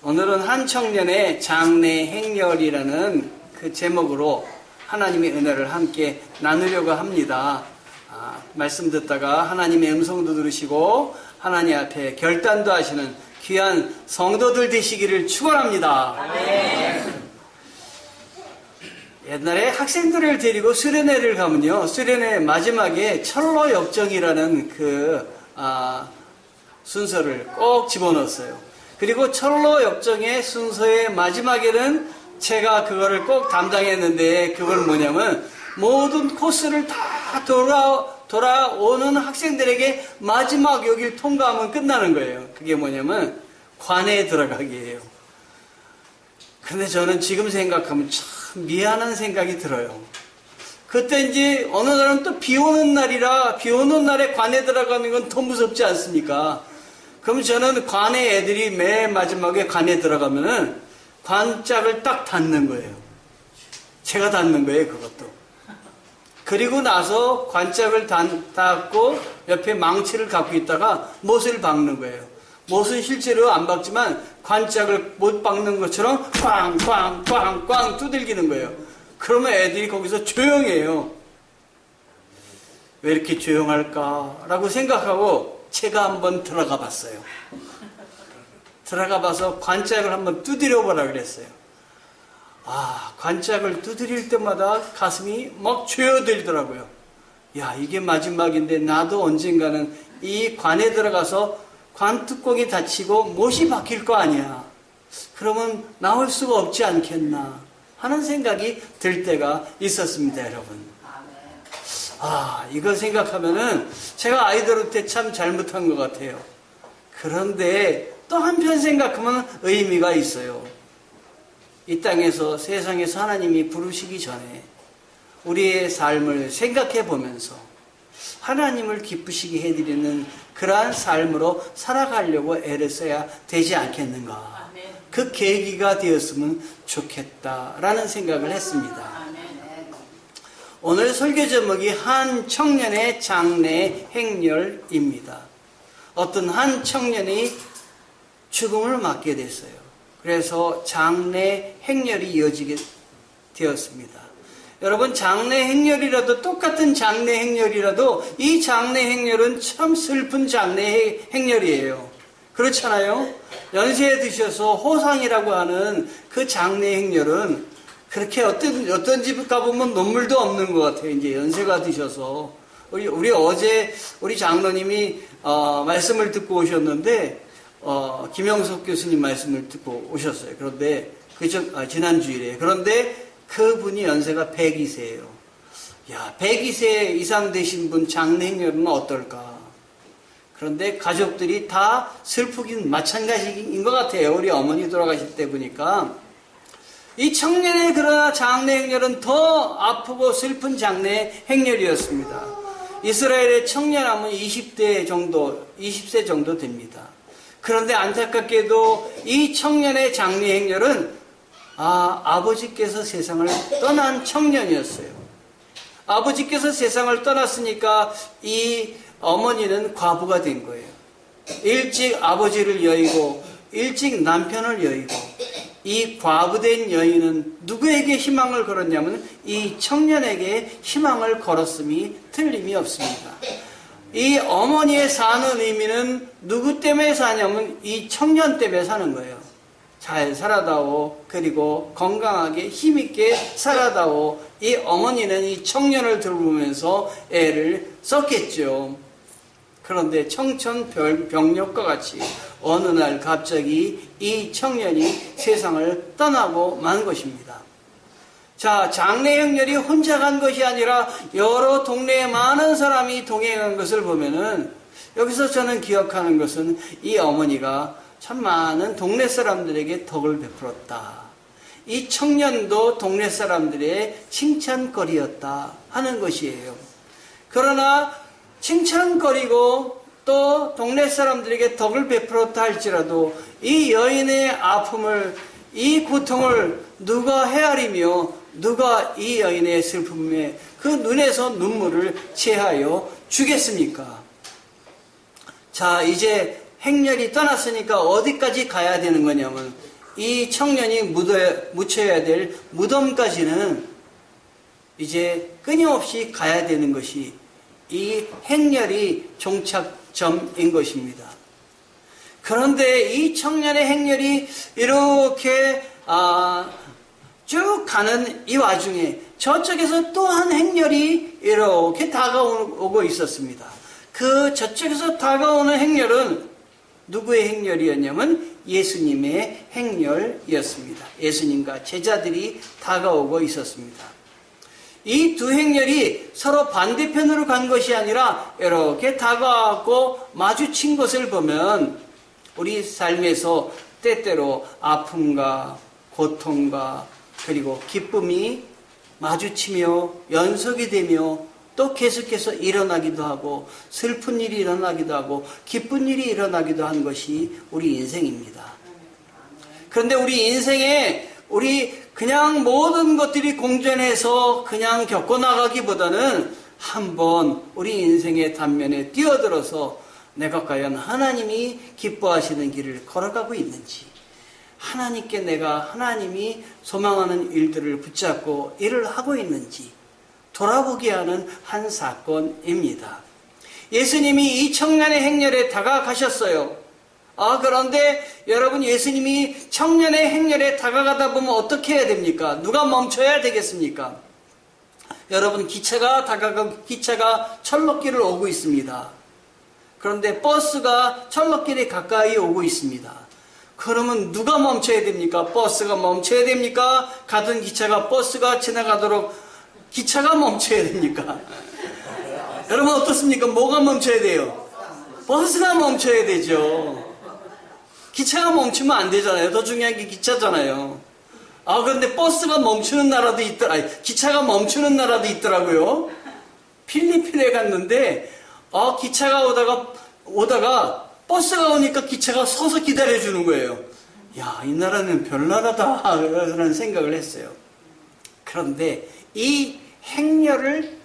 오늘은 한 청년의 장래 행렬이라는 그 제목으로 하나님의 은혜를 함께 나누려고 합니다. 아, 말씀 듣다가 하나님의 음성도 들으시고 하나님 앞에 결단도 하시는 귀한 성도들 되시기를 축원합니다. 옛날에 학생들을 데리고 수련회를 가면요, 수련회 마지막에 철로 역정이라는 그 아, 순서를 꼭 집어넣었어요. 그리고 철로 역정의 순서의 마지막에는 제가 그거를 꼭 담당했는데 그걸 뭐냐면 모든 코스를 다 돌아 돌아오는 학생들에게 마지막 여길 통과하면 끝나는 거예요. 그게 뭐냐면 관에 들어가기예요. 근데 저는 지금 생각하면 참 미안한 생각이 들어요. 그때 이제 어느 날은 또 비 오는 날이라 비 오는 날에 관에 들어가는 건 더 무섭지 않습니까? 그럼 저는 관에 애들이 맨 마지막에 관에 들어가면은 관짝을 딱 닫는 거예요. 제가 닫는 거예요, 그것도. 그리고 나서 관짝을 닫- 닫고 옆에 망치를 갖고 있다가 못을 박는 거예요. 못은 실제로 안 박지만 관짝을 못 박는 것처럼 꽝꽝꽝꽝 두들기는 거예요. 그러면 애들이 거기서 조용해요. 왜 이렇게 조용할까라고 생각하고 제가 한번 들어가 봤어요. 들어가 봐서 관짝을 한번 두드려 보라 그랬어요. 아, 관짝을 두드릴 때마다 가슴이 막 죄어들더라고요. 야, 이게 마지막인데 나도 언젠가는 이 관에 들어가서 관 뚜껑이 닫히고 못이 박힐 거 아니야. 그러면 나올 수가 없지 않겠나 하는 생각이 들 때가 있었습니다, 여러분. 아, 이거 생각하면은 제가 아이들한테 참 잘못한 것 같아요. 그런데 또 한편 생각하면 의미가 있어요. 이 땅에서 세상에서 하나님이 부르시기 전에 우리의 삶을 생각해 보면서 하나님을 기쁘시게 해드리는 그러한 삶으로 살아가려고 애를 써야 되지 않겠는가. 그 계기가 되었으면 좋겠다라는 생각을 했습니다. 오늘 설교 제목이 한 청년의 장래 행렬입니다. 어떤 한 청년이 죽음을 맞게 됐어요. 그래서 장래 행렬이 이어지게 되었습니다. 여러분 장래 행렬이라도 똑같은 장래 행렬이라도 이 장래 행렬은 참 슬픈 장래 행렬이에요. 그렇잖아요. 연세에 드셔서 호상이라고 하는 그 장래 행렬은 그렇게 어떤 어떤 집 가보면 눈물도 없는 것 같아요. 이제 연세가 드셔서 우리, 우리 어제 우리 장로님이 어, 말씀을 듣고 오셨는데 어, 김영석 교수님 말씀을 듣고 오셨어요. 그런데 그 저, 아, 지난 주일에 그런데 그분이 연세가 102세예요. 야, 102세 이상 되신 분 장례행렬은 어떨까? 그런데 가족들이 다 슬프긴 마찬가지인 것 같아요. 우리 어머니 돌아가실 때 보니까. 이 청년의 그러나 장례 행렬은 더 아프고 슬픈 장례 행렬이었습니다. 이스라엘의 청년하면 20대 정도, 20세 정도 됩니다. 그런데 안타깝게도 이 청년의 장례 행렬은 아, 아버지께서 세상을 떠난 청년이었어요. 아버지께서 세상을 떠났으니까 이 어머니는 과부가 된 거예요. 일찍 아버지를 여의고 일찍 남편을 여의고 이 과부된 여인은 누구에게 희망을 걸었냐면 이 청년에게 희망을 걸었음이 틀림이 없습니다. 이 어머니의 사는 의미는 누구 때문에 사냐면 이 청년 때문에 사는 거예요. 잘 살아다오 그리고 건강하게 힘있게 살아다오 이 어머니는 이 청년을 돌보면서 애를 썼겠죠. 그런데 청천벽력과 같이 어느 날 갑자기 이 청년이 세상을 떠나고 만 것입니다. 자, 장례 행렬이 혼자 간 것이 아니라 여러 동네에 많은 사람이 동행한 것을 보면은 여기서 저는 기억하는 것은 이 어머니가 참 많은 동네 사람들에게 덕을 베풀었다. 이 청년도 동네 사람들의 칭찬거리였다 하는 것이에요. 그러나 칭찬거리고 또 동네 사람들에게 덕을 베풀었다 할지라도 이 여인의 아픔을 이 고통을 누가 헤아리며 누가 이 여인의 슬픔에 그 눈에서 눈물을 채하여 주겠습니까? 자, 이제 행렬이 떠났으니까 어디까지 가야 되는 거냐면 이 청년이 묻어, 묻혀야 될 무덤까지는 이제 끊임없이 가야 되는 것이 이 행렬이 종착점인 것입니다. 그런데 이 청년의 행렬이 이렇게 아, 쭉 가는 이 와중에 저쪽에서 또 한 행렬이 이렇게 다가오고 있었습니다. 그 저쪽에서 다가오는 행렬은 누구의 행렬이었냐면 예수님의 행렬이었습니다. 예수님과 제자들이 다가오고 있었습니다. 이 두 행렬이 서로 반대편으로 간 것이 아니라 이렇게 다가왔고 마주친 것을 보면 우리 삶에서 때때로 아픔과 고통과 그리고 기쁨이 마주치며 연속이 되며 또 계속해서 일어나기도 하고 슬픈 일이 일어나기도 하고 기쁜 일이 일어나기도 한 것이 우리 인생입니다. 그런데 우리 인생에 우리 그냥 모든 것들이 공존해서 그냥 겪어나가기보다는 한번 우리 인생의 단면에 뛰어들어서 내가 과연 하나님이 기뻐하시는 길을 걸어가고 있는지 하나님께 내가 하나님이 소망하는 일들을 붙잡고 일을 하고 있는지 돌아보게 하는 한 사건입니다. 예수님이 이 청년의 행렬에 다가가셨어요. 아, 그런데 여러분 예수님이 청년의 행렬에 다가가다 보면 어떻게 해야 됩니까? 누가 멈춰야 되겠습니까? 여러분 기차가 다가가 기차가 철로길을 오고 있습니다. 그런데 버스가 철로길에 가까이 오고 있습니다. 그러면 누가 멈춰야 됩니까? 버스가 멈춰야 됩니까? 가던 기차가 버스가 지나가도록 기차가 멈춰야 됩니까? 여러분 어떻습니까? 뭐가 멈춰야 돼요? 버스가 멈춰야 되죠. 기차가 멈추면 안 되잖아요. 더 중요한 게 기차잖아요. 아, 그런데 버스가 멈추는 나라도 있더라. 아니, 기차가 멈추는 나라도 있더라고요. 필리핀에 갔는데, 아, 기차가 오다가, 오다가, 버스가 오니까 기차가 서서 기다려주는 거예요. 야, 이 나라는 별나라다. 라는 생각을 했어요. 그런데 이 행렬을,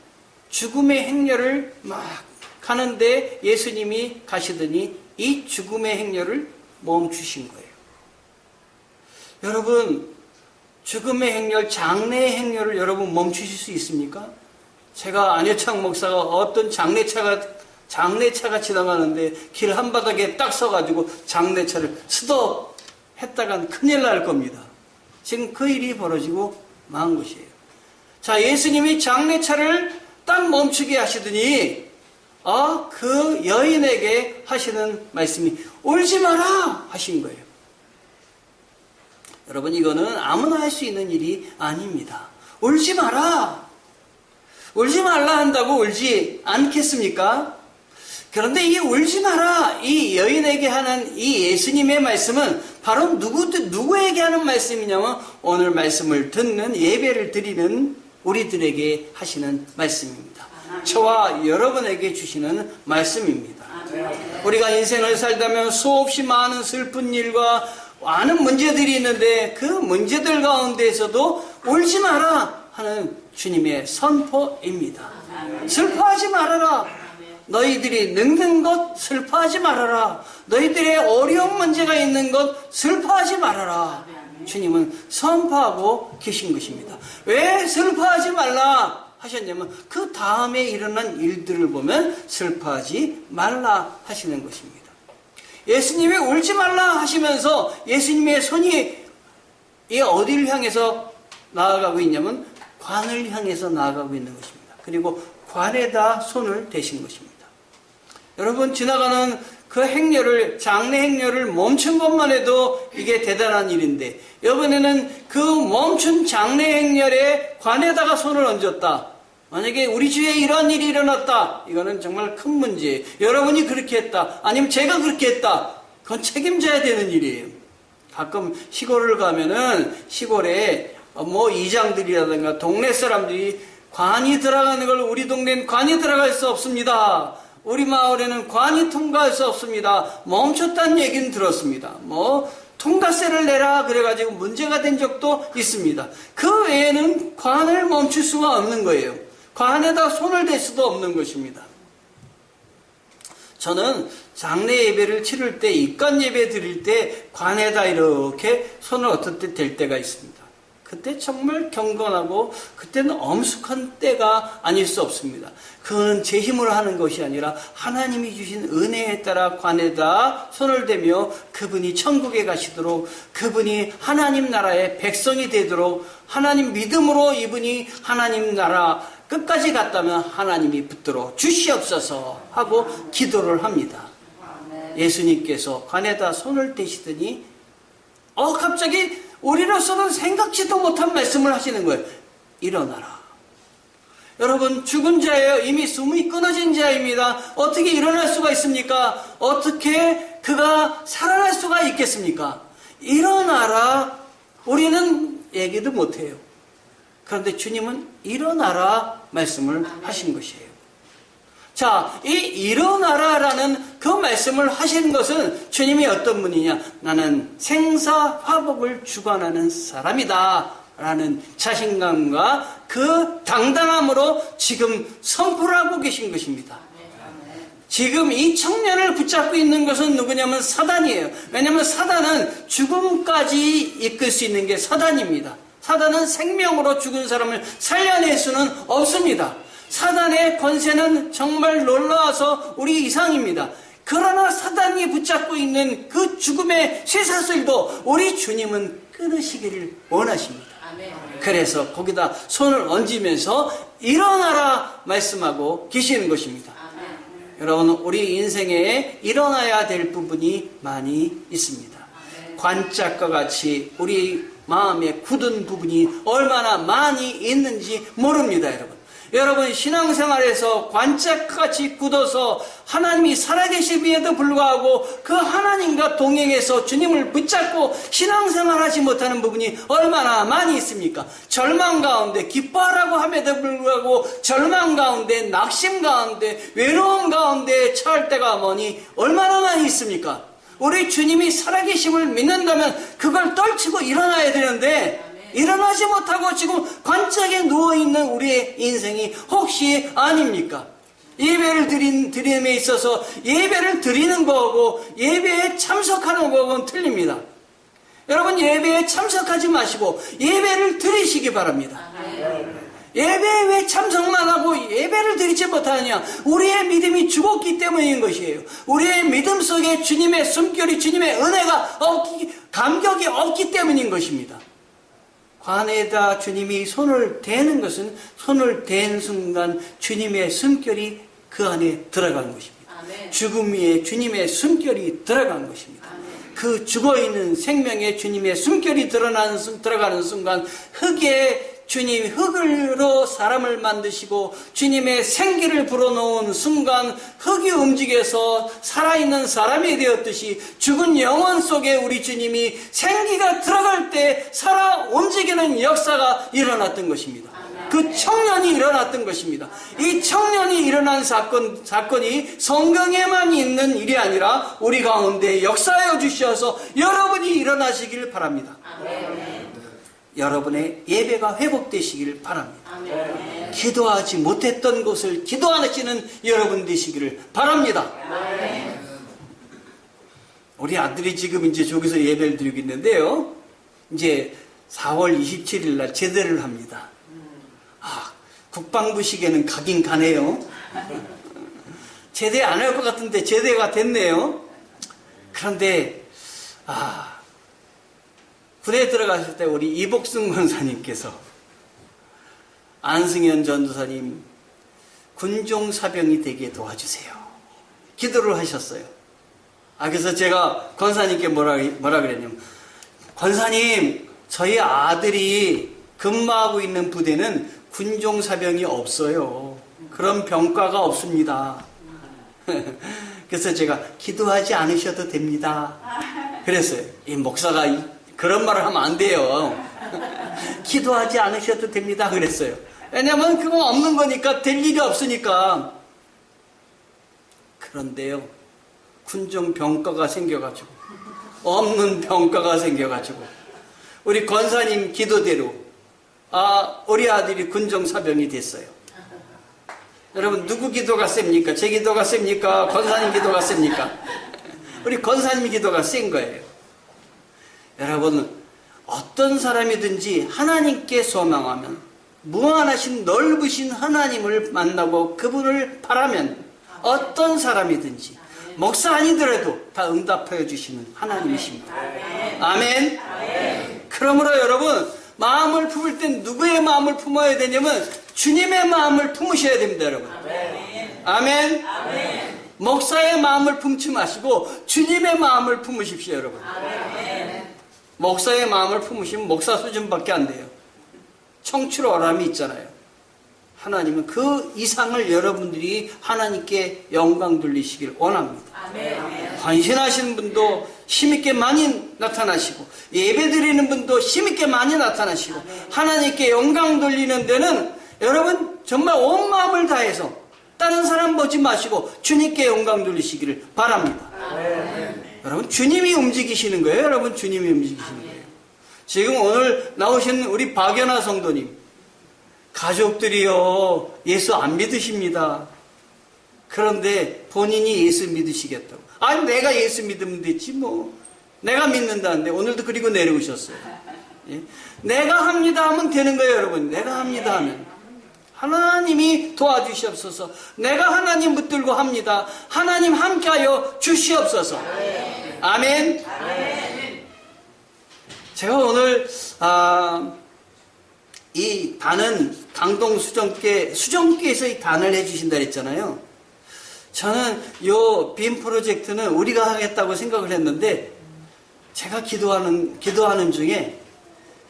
죽음의 행렬을 막 가는데 예수님이 가시더니 이 죽음의 행렬을 멈추신 거예요. 여러분, 죽음의 행렬, 장래의 행렬을 여러분 멈추실 수 있습니까? 제가 안효창 목사가 어떤 장례차가 장례차가 지나가는데 길 한바닥에 딱 서가지고 장례차를 스톱 했다간 큰일 날 겁니다. 지금 그 일이 벌어지고 만 것이에요. 자, 예수님이 장례차를 딱 멈추게 하시더니 아, 그 여인에게 하시는 말씀이 울지 마라 하신 거예요. 여러분 이거는 아무나 할 수 있는 일이 아닙니다. 울지 마라. 울지 말라 한다고 울지 않겠습니까? 그런데 이 울지 마라 이 여인에게 하는 이 예수님의 말씀은 바로 누구 누구에게 하는 말씀이냐면 오늘 말씀을 듣는 예배를 드리는 우리들에게 하시는 말씀입니다. 저와 여러분에게 주시는 말씀입니다. 우리가 인생을 살다면 수없이 많은 슬픈 일과 많은 문제들이 있는데 그 문제들 가운데에서도 울지 마라 하는 주님의 선포입니다. 슬퍼하지 말아라. 너희들이 늙는 것 슬퍼하지 말아라. 너희들의 어려운 문제가 있는 것 슬퍼하지 말아라. 주님은 선포하고 계신 것입니다. 왜 슬퍼하지 말라 하셨냐면 그 다음에 일어난 일들을 보면 슬퍼하지 말라 하시는 것입니다. 예수님이 울지 말라 하시면서 예수님의 손이 이 어디를 향해서 나아가고 있냐면 관을 향해서 나아가고 있는 것입니다. 그리고 관에다 손을 대신 것입니다. 여러분 지나가는 그 행렬을 장례 행렬을 멈춘 것만 해도 이게 대단한 일인데 이번에는 그 멈춘 장례 행렬에 관에다가 손을 얹었다. 만약에 우리 주위에 이런 일이 일어났다. 이거는 정말 큰 문제예요. 여러분이 그렇게 했다. 아니면 제가 그렇게 했다. 그건 책임져야 되는 일이에요. 가끔 시골을 가면은 시골에 뭐 이장들이라든가 동네 사람들이 관이 들어가는 걸 우리 동네는 관이 들어갈 수 없습니다. 우리 마을에는 관이 통과할 수 없습니다. 멈췄다는 얘기는 들었습니다. 뭐 통과세를 내라 그래가지고 문제가 된 적도 있습니다. 그 외에는 관을 멈출 수가 없는 거예요. 관에다 손을 댈 수도 없는 것입니다. 저는 장례 예배를 치를 때, 입관 예배 드릴 때 관에다 이렇게 손을 때댈 때가 있습니다. 그때 정말 경건하고 그때는 엄숙한 때가 아닐 수 없습니다. 그거는 제 힘으로 하는 것이 아니라 하나님이 주신 은혜에 따라 관에다 손을 대며 그분이 천국에 가시도록 그분이 하나님 나라의 백성이 되도록 하나님 믿음으로 이분이 하나님 나라 끝까지 갔다면 하나님이 붙들어 주시옵소서 하고 기도를 합니다. 예수님께서 관에다 손을 대시더니 어 갑자기 우리로서는 생각지도 못한 말씀을 하시는 거예요. 일어나라. 여러분 죽은 자예요. 이미 숨이 끊어진 자입니다. 어떻게 일어날 수가 있습니까? 어떻게 그가 살아날 수가 있겠습니까? 일어나라. 우리는 얘기도 못해요. 그런데 주님은 일어나라 말씀을 하신 것이에요. 자, 이 일어나라라는 그 말씀을 하신 것은 주님이 어떤 분이냐? 나는 생사 화복을 주관하는 사람이다. 라는 자신감과 그 당당함으로 지금 선포를 하고 계신 것입니다. 지금 이 청년을 붙잡고 있는 것은 누구냐면 사단이에요. 왜냐하면 사단은 죽음까지 이끌 수 있는 게 사단입니다. 사단은 생명으로 죽은 사람을 살려낼 수는 없습니다. 사단의 권세는 정말 놀라워서 우리 이상입니다. 그러나 사단이 붙잡고 있는 그 죽음의 쇠사슬도 우리 주님은 끊으시기를 원하십니다. 그래서 거기다 손을 얹으면서 일어나라 말씀하고 계시는 것입니다. 여러분, 우리 인생에 일어나야 될 부분이 많이 있습니다. 관짝과 같이 우리 마음에 굳은 부분이 얼마나 많이 있는지 모릅니다, 여러분. 여러분 신앙생활에서 관짝같이 굳어서 하나님이 살아계심에도 불구하고 그 하나님과 동행해서 주님을 붙잡고 신앙생활 하지 못하는 부분이 얼마나 많이 있습니까? 절망 가운데 기뻐하라고 함에도 불구하고 절망 가운데 낙심 가운데 외로움 가운데 처할 때가 뭐니 얼마나 많이 있습니까? 우리 주님이 살아계심을 믿는다면 그걸 떨치고 일어나야 되는데 일어나지 못하고 지금 관짝에 누워있는 우리의 인생이 혹시 아닙니까? 예배를 드린, 드림에 있어서 예배를 드리는 거하고 예배에 참석하는 거하고는 틀립니다. 여러분 예배에 참석하지 마시고 예배를 드리시기 바랍니다. 예배에 왜 참석만 하고 예배를 드리지 못하느냐? 우리의 믿음이 죽었기 때문인 것이에요. 우리의 믿음 속에 주님의 숨결이 주님의 은혜가 없기, 감격이 없기 때문인 것입니다. 관에다 주님이 손을 대는 것은 손을 댄 순간 주님의 숨결이 그 안에 들어간 것입니다. 아멘. 죽음 위에 주님의 숨결이 들어간 것입니다. 그 죽어있는 생명에 주님의 숨결이 드러나는, 순- 들어가는 순간 흙에 주님 흙으로 사람을 만드시고 주님의 생기를 불어넣은 순간 흙이 움직여서 살아있는 사람이 되었듯이 죽은 영혼 속에 우리 주님이 생기가 들어갈 때 살아 움직이는 역사가 일어났던 것입니다. 그 청년이 일어났던 것입니다. 이 청년이 일어난 사건, 사건이 성경에만 있는 일이 아니라 우리 가운데 역사하여 주셔서 여러분이 일어나시길 바랍니다. 여러분의 예배가 회복되시기를 바랍니다. 기도하지 못했던 것을 기도하시는 여러분 되시기를 바랍니다. 우리 아들이 지금 이제 저기서 예배를 드리고 있는데요. 이제 4월 27일 날 제대를 합니다. 아, 국방부식에는 가긴 가네요. 제대 안 할 것 같은데 제대가 됐네요. 그런데, 아, 군에 들어갔을 때 우리 이복승 권사님께서 안승현 전도사님 군종사병이 되게 도와주세요. 기도를 하셨어요. 아, 그래서 제가 권사님께 뭐라, 뭐라 그랬냐면, 권사님, 저희 아들이 근무하고 있는 부대는 군종사병이 없어요. 그런 병과가 없습니다. 그래서 제가 기도하지 않으셔도 됩니다. 그랬어요. 이 목사가 이- 그런 말을 하면 안 돼요. 기도하지 않으셔도 됩니다. 그랬어요. 왜냐면 그건 없는 거니까 될 일이 없으니까. 그런데요. 군종 병과가 생겨가지고 없는 병과가 생겨가지고 우리 권사님 기도대로 아 우리 아들이 군종 사병이 됐어요. 여러분 누구 기도가 셉니까? 제 기도가 셉니까? 권사님 기도가 셉니까? 우리 권사님 기도가 센 거예요. 여러분 어떤 사람이든지 하나님께 소망하면 무한하신 넓으신 하나님을 만나고 그분을 바라면 어떤 사람이든지 목사 아니더라도 다 응답하여 주시는 하나님이십니다. 아멘. 그러므로 여러분 마음을 품을 땐 누구의 마음을 품어야 되냐면 주님의 마음을 품으셔야 됩니다, 여러분. 아멘. 목사의 마음을 품지 마시고 주님의 마음을 품으십시오, 여러분. 목사의 마음을 품으시면 목사 수준밖에 안 돼요. 청출 어람이 있잖아요. 하나님은 그 이상을 여러분들이 하나님께 영광 돌리시길 원합니다. 헌신하시는 분도 힘있게 많이 나타나시고 예배 드리는 분도 힘있게 많이 나타나시고 하나님께 영광 돌리는 데는 여러분 정말 온 마음을 다해서 다른 사람 보지 마시고 주님께 영광 돌리시기를 바랍니다. 여러분 주님이 움직이시는 거예요. 여러분 주님이 움직이시는 거예요. 지금 오늘 나오신 우리 박연아 성도님 가족들이요 예수 안 믿으십니다. 그런데 본인이 예수 믿으시겠다고. 아니 내가 예수 믿으면 됐지 뭐. 내가 믿는다는데 오늘도 그리고 내려오셨어요. 예? 내가 합니다 하면 되는 거예요 여러분. 내가 합니다 하면. 하나님이 도와주시옵소서. 내가 하나님 붙들고 합니다. 하나님 함께하여 주시옵소서. 아멘. 제가 오늘 아, 이 단은 강동 수정께 수정께에서 이 단을 해주신다 했잖아요. 저는 요 빔 프로젝트는 우리가 하겠다고 생각을 했는데 제가 기도하는 기도하는 중에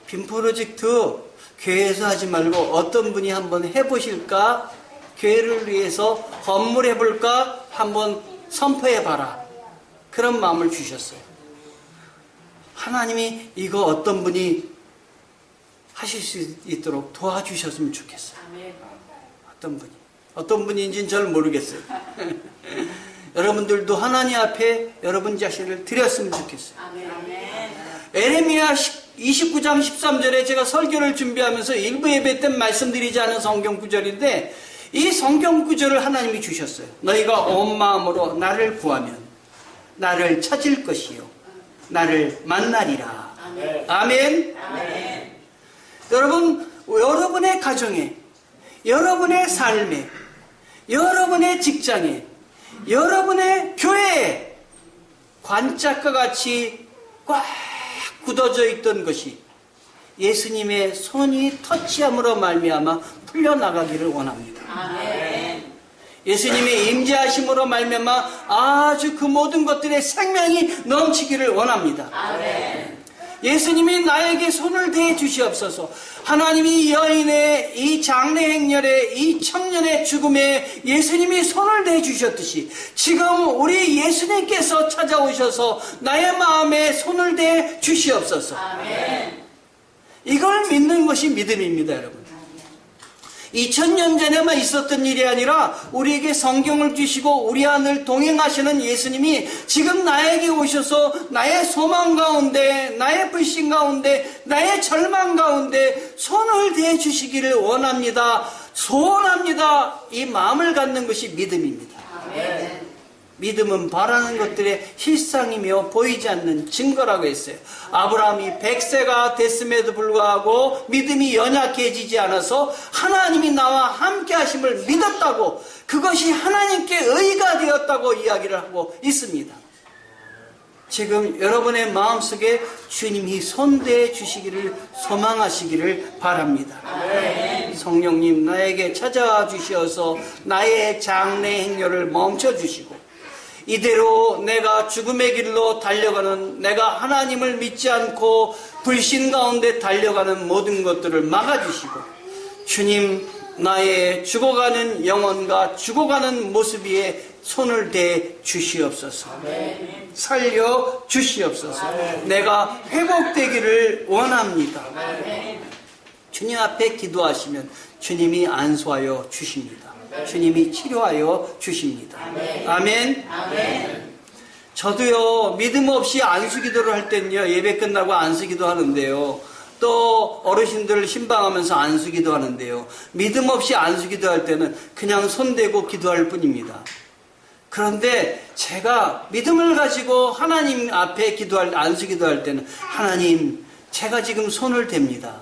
빔 프로젝트 교회에서 하지 말고 어떤 분이 한번 해보실까 교회를 위해서 건물 해볼까 한번 선포해봐라 그런 마음을 주셨어요. 하나님이 이거 어떤 분이 하실 수 있도록 도와주셨으면 좋겠어요. 어떤 분이 어떤 분인지는 잘 모르겠어요. 여러분들도 하나님 앞에 여러분 자신을 드렸으면 좋겠어요. 에레미야 29장 13절에 제가 설교를 준비하면서 일부 예배 때 말씀드리지 않은 성경 구절인데 이 성경 구절을 하나님이 주셨어요. 너희가 온 마음으로 나를 구하면 나를 찾을 것이요 나를 만나리라. 아멘. 여러분 여러분의 가정에 여러분의 삶에 여러분의 직장에 여러분의 교회에 관짝과 같이 꽉 굳어져 있던 것이 예수님의 손이 터치함으로 말미암아 풀려나가기를 원합니다. 예수님의 임재하심으로 말미암아 아주 그 모든 것들의 생명이 넘치기를 원합니다. 예수님이 나에게 손을 대해 주시옵소서. 하나님이 여인의 이 장례 행렬에 이 청년의 죽음에 예수님이 손을 대해 주셨듯이 지금 우리 예수님께서 찾아오셔서 나의 마음에 손을 대해 주시옵소서. 이걸 믿는 것이 믿음입니다, 여러분. 2000년 전에만 있었던 일이 아니라 우리에게 성경을 주시고 우리 안을 동행하시는 예수님이 지금 나에게 오셔서 나의 소망 가운데, 나의 불신 가운데, 나의 절망 가운데 손을 대 주시기를 원합니다. 소원합니다. 이 마음을 갖는 것이 믿음입니다. 믿음은 바라는 것들의 실상이며 보이지 않는 증거라고 했어요. 아브라함이 100세가 됐음에도 불구하고 믿음이 연약해지지 않아서 하나님이 나와 함께 하심을 믿었다고 그것이 하나님께 의가 되었다고 이야기를 하고 있습니다. 지금 여러분의 마음속에 주님이 손대해 주시기를 소망하시기를 바랍니다. 성령님 나에게 찾아와 주시어서 나의 장래 행렬을 멈춰 주시고 이대로 내가 죽음의 길로 달려가는 내가 하나님을 믿지 않고 불신 가운데 달려가는 모든 것들을 막아주시고 주님 나의 죽어가는 영혼과 죽어가는 모습 위에 손을 대 주시옵소서. 살려 주시옵소서. 내가 회복되기를 원합니다. 주님 앞에 기도하시면 주님이 안수하여 주십니다. 주님이 치료하여 주십니다. 아멘. 저도요 믿음 없이 안수 기도를 할 때는요 예배 끝나고 안수 기도 하는데요 또 어르신들 신방하면서 안수기도 하는데요. 믿음 없이 안수기도 할 때는 그냥 손대고 기도할 뿐입니다. 그런데 제가 믿음을 가지고 하나님 앞에 기도할, 안수기도 할 때는 하나님, 제가 지금 손을 댑니다.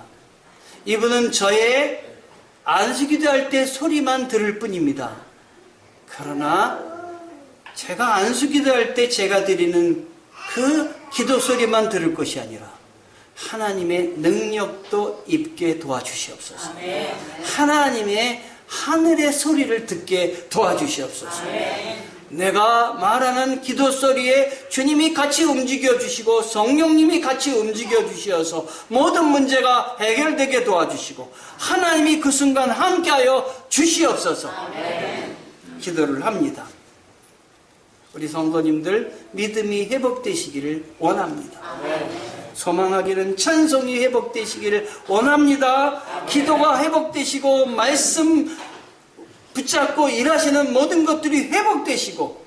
이분은 저의 안수기도 할때 소리만 들을 뿐입니다. 그러나 제가 안수기도 할 때 제가 드리는 그 기도 소리만 들을 것이 아니라 하나님의 능력도 입게 도와주시옵소서. 하나님의 하늘의 소리를 듣게 도와주시옵소서. 내가 말하는 기도 소리에 주님이 같이 움직여 주시고 성령님이 같이 움직여 주셔서 모든 문제가 해결되게 도와주시고 하나님이 그 순간 함께하여 주시옵소서. 기도를 합니다. 우리 성도님들 믿음이 회복되시기를 원합니다. 소망하기는 찬송이 회복되시기를 원합니다. 기도가 회복되시고 말씀 붙잡고 일하시는 모든 것들이 회복되시고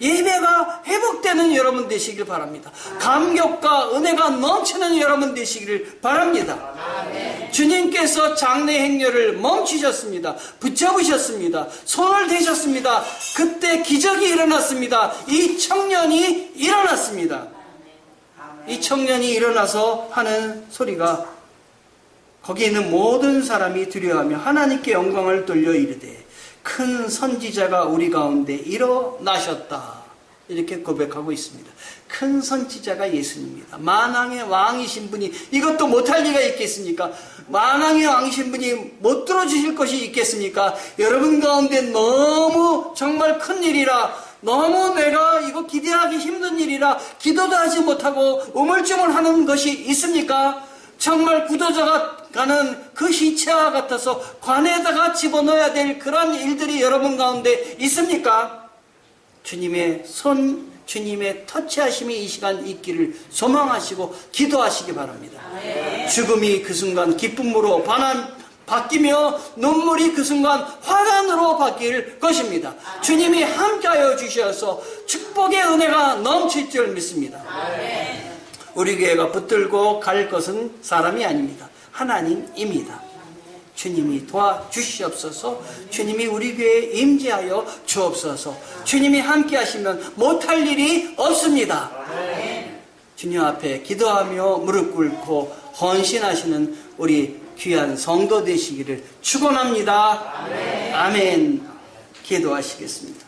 예배가 회복되는 여러분 되시길 바랍니다. 감격과 은혜가 넘치는 여러분 되시기를 바랍니다. 주님께서 장례 행렬을 멈추셨습니다. 붙잡으셨습니다. 손을 대셨습니다. 그때 기적이 일어났습니다. 이 청년이 일어났습니다. 이 청년이 일어나서 하는 소리가 거기 있는 모든 사람이 두려워하며 하나님께 영광을 돌려 이르되 큰 선지자가 우리 가운데 일어나셨다. 이렇게 고백하고 있습니다. 큰 선지자가 예수님입니다. 만왕의 왕이신 분이 이것도 못할 리가 있겠습니까? 만왕의 왕이신 분이 못 들어주실 것이 있겠습니까? 여러분 가운데 너무 정말 큰 일이라 너무 내가 이거 기대하기 힘든 일이라 기도도 하지 못하고 우물쭈물하는 것이 있습니까? 정말 구도자가 가는 그 시체와 같아서 관에다가 집어넣어야 될 그런 일들이 여러분 가운데 있습니까? 주님의 손, 주님의 터치하심이 이 시간 있기를 소망하시고 기도하시기 바랍니다. 죽음이 그 순간 기쁨으로 반환, 바뀌며 눈물이 그 순간 화관으로 바뀔 것입니다. 주님이 함께하여 주셔서 축복의 은혜가 넘칠 줄 믿습니다. 우리 교회가 붙들고 갈 것은 사람이 아닙니다. 하나님입니다. 주님이 도와주시옵소서. 주님이 우리 교회에 임재하여 주옵소서. 주님이 함께 하시면 못할 일이 없습니다. 주님 앞에 기도하며 무릎 꿇고 헌신하시는 우리 귀한 성도 되시기를 축원합니다. 아멘. 기도하시겠습니다.